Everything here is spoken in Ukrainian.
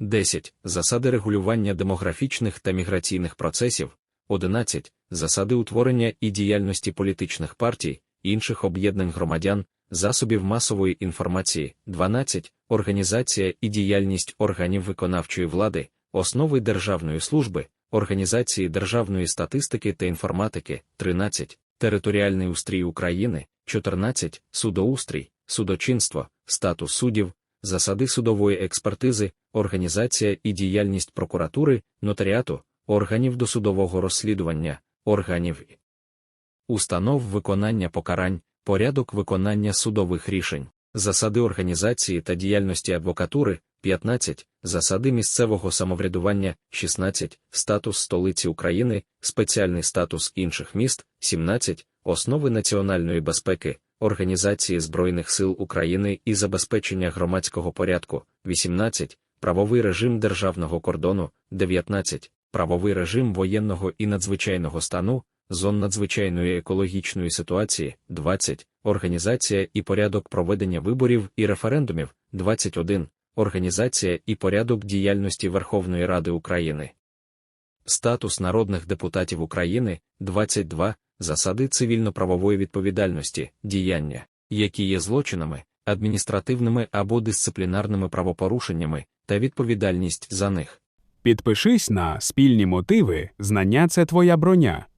10. Засади регулювання демографічних та міграційних процесів. 11. Засади утворення і діяльності політичних партій, інших об'єднань громадян, засобів масової інформації. 12. Організація і діяльність органів виконавчої влади, основи державної служби, організації державної статистики та інформатики. 13. Територіальний устрій України. 14. Судоустрій, судочинство, статус суддів, засади судової експертизи, організація і діяльність прокуратури, нотаріату, органів досудового розслідування, органів установ виконання покарань, порядок виконання судових рішень, засади організації та діяльності адвокатури, 15, засади місцевого самоврядування, 16, статус столиці України, спеціальний статус інших міст, 17, основи національної безпеки, Організації Збройних сил України і забезпечення громадського порядку, 18, правовий режим державного кордону, 19, правовий режим воєнного і надзвичайного стану, зон надзвичайної екологічної ситуації, 20, організація і порядок проведення виборів і референдумів, 21, організація і порядок діяльності Верховної Ради України. Статус народних депутатів України, 22, засади цивільно-правової відповідальності, діяння, які є злочинами, адміністративними або дисциплінарними правопорушеннями та відповідальність за них. Підпишись на спільні мотиви, знання це твоя броня.